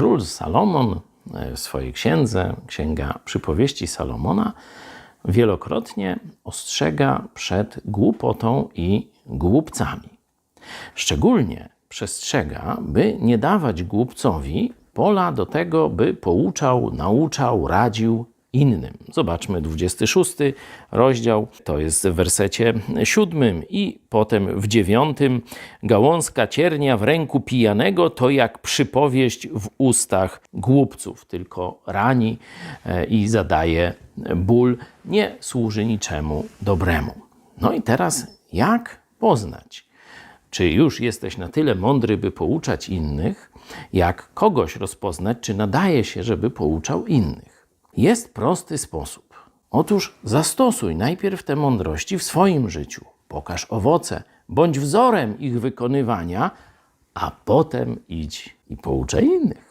Król Salomon e, w swojej księdze, Księga Przypowieści Salomona, wielokrotnie ostrzega przed głupotą i głupcami. Szczególnie przestrzega, by nie dawać głupcowi pola do tego, by pouczał, nauczał, radził innym. Zobaczmy 26 rozdział, to jest w wersecie 7 i potem w 9. Gałązka ciernia w ręku pijanego to jak przypowieść w ustach głupców, tylko rani e, i zadaje ból, nie służy niczemu dobremu. No i teraz jak poznać? Czy już jesteś na tyle mądry, by pouczać innych, jak kogoś rozpoznać, czy nadaje się, żeby pouczał innych? Jest prosty sposób. Otóż zastosuj najpierw te mądrości w swoim życiu, pokaż owoce, bądź wzorem ich wykonywania, a potem idź i pouczaj innych.